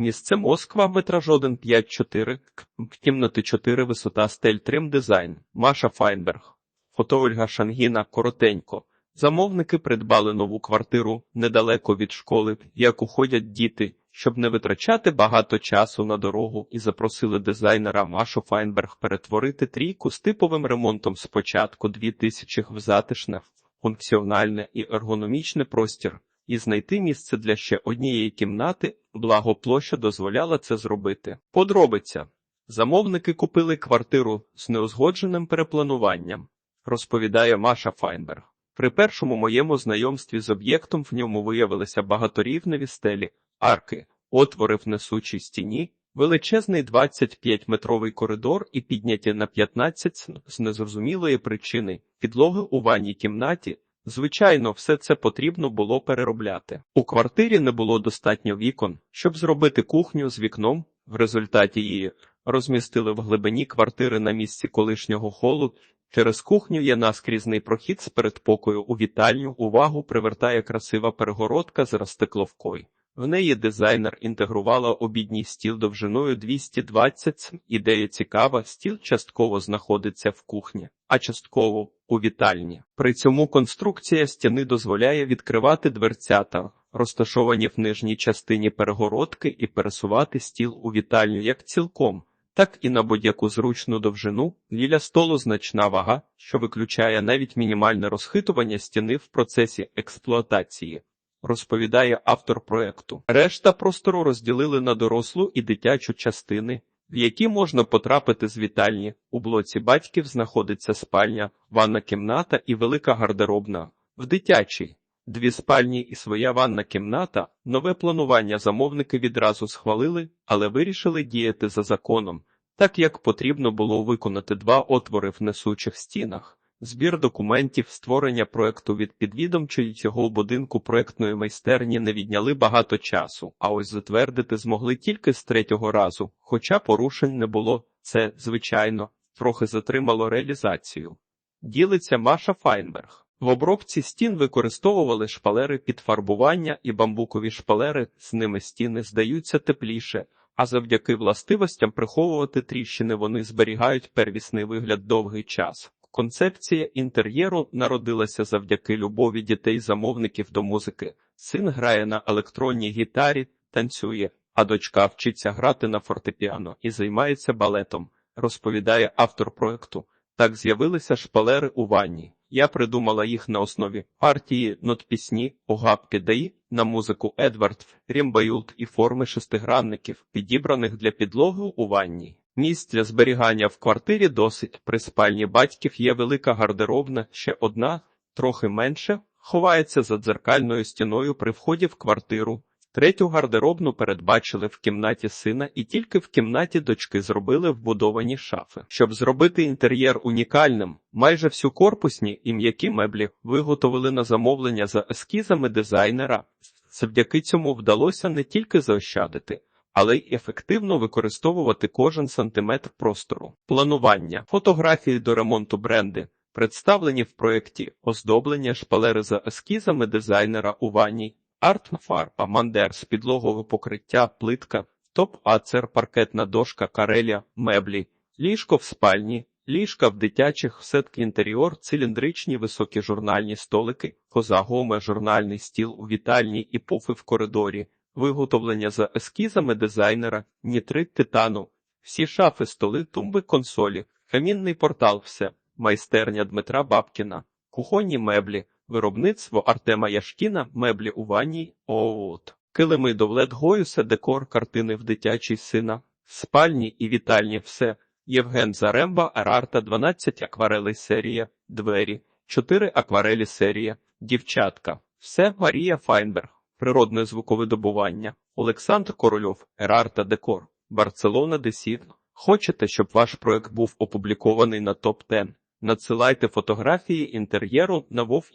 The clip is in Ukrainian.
Місце Москва, метраж 1 5-4, кімнати 4, висота стель Трим дизайн, Маша Файнберг, фото Ольга Шангіна, коротенько. Замовники придбали нову квартиру недалеко від школи, як уходять діти, щоб не витрачати багато часу на дорогу, і запросили дизайнера Машу Файнберг перетворити трійку з типовим ремонтом спочатку 2000 в затишне, функціональне і ергономічне простір, і знайти місце для ще однієї кімнати, благо площа дозволяла це зробити. Подробиця. Замовники купили квартиру з неузгодженим переплануванням, розповідає Маша Файнберг. При першому моєму знайомстві з об'єктом в ньому виявилися багаторівневі стелі, арки, отвори в несучій стіні, величезний 25-метровий коридор і підняті на 15 з незрозумілої причини підлоги у ванній кімнаті. Звичайно, все це потрібно було переробляти. У квартирі не було достатньо вікон, щоб зробити кухню з вікном. В результаті її розмістили в глибині квартири на місці колишнього холу. Через кухню є наскрізний прохід з передпокою у вітальню. Увагу привертає красива перегородка з розстекловкою. В неї дизайнер інтегрувала обідній стіл довжиною 220 см. Ідея цікава, стіл частково знаходиться в кухні, а частково у вітальні. При цьому конструкція стіни дозволяє відкривати дверцята, розташовані в нижній частині перегородки, і пересувати стіл у вітальню як цілком. Так і на будь-яку зручну довжину біля столу значна вага, що виключає навіть мінімальне розхитування стіни в процесі експлуатації розповідає автор проекту. Решта простору розділили на дорослу і дитячу частини, в які можна потрапити з вітальні. У блоці батьків знаходиться спальня, ванна кімната і велика гардеробна. В дитячій дві спальні і своя ванна кімната. Нове планування замовники відразу схвалили, але вирішили діяти за законом, так як потрібно було виконати два отвори в несучих стінах. Збір документів, створення проекту від підвідомчої цього будинку проектної майстерні не відняли багато часу, а ось затвердити змогли тільки з третього разу, хоча порушень не було. Це, звичайно, трохи затримало реалізацію. Ділиться Маша Файнберг. В обробці стін використовували шпалери під фарбування і бамбукові шпалери, з ними стіни здаються тепліше, а завдяки властивостям приховувати тріщини вони зберігають первісний вигляд довгий час. Концепція інтер'єру народилася завдяки любові дітей-замовників до музики. Син грає на електронній гітарі, танцює, а дочка вчиться грати на фортепіано і займається балетом, розповідає автор проекту. Так з'явилися шпалери у ванні. Я придумала їх на основі партії нотпісні, огапки ДАІ на музику Едвард, Рімбаюлт і форми шестигранників, підібраних для підлоги у ванні. Місць для зберігання в квартирі досить. При спальні батьків є велика гардеробна, ще одна, трохи менше, ховається за дзеркальною стіною при вході в квартиру. Третю гардеробну передбачили в кімнаті сина, і тільки в кімнаті дочки зробили вбудовані шафи. Щоб зробити інтер'єр унікальним, майже всю корпусні і м'які меблі виготовили на замовлення за ескізами дизайнера. Завдяки цьому вдалося не тільки заощадити але й ефективно використовувати кожен сантиметр простору. Планування фотографії до ремонту бренди. Представлені в проєкті оздоблення шпалери за ескізами дизайнера у ванні, артфарба, мандер з підлогове покриття, плитка, топ-ацер, паркетна дошка, кареля, меблі, ліжко в спальні, ліжка в дитячих, сетки інтер'єр, циліндричні високі журнальні столики, козагоме, журнальний стіл у вітальні і пуфи в коридорі, виготовлення за ескізами дизайнера, нітрит титану, всі шафи, столи, тумби, консолі, камінний портал, все, майстерня Дмитра Бабкіна, кухонні меблі, виробництво Артема Яшкіна, меблі у ванні, оот, килими довлет Гоюса, декор, картини в дитячій сина, спальні і вітальні, все. Євген Заремба, Арарта, 12 акварелей серія, двері, 4 акварелі серія, дівчатка, все. Марія Файнберг природне звуковидобування, Олександр Корольов, Ерарта Декор, Барселона Десін. Хочете, щоб ваш проект був опублікований на топ 10 Надсилайте фотографії інтер'єру на Вов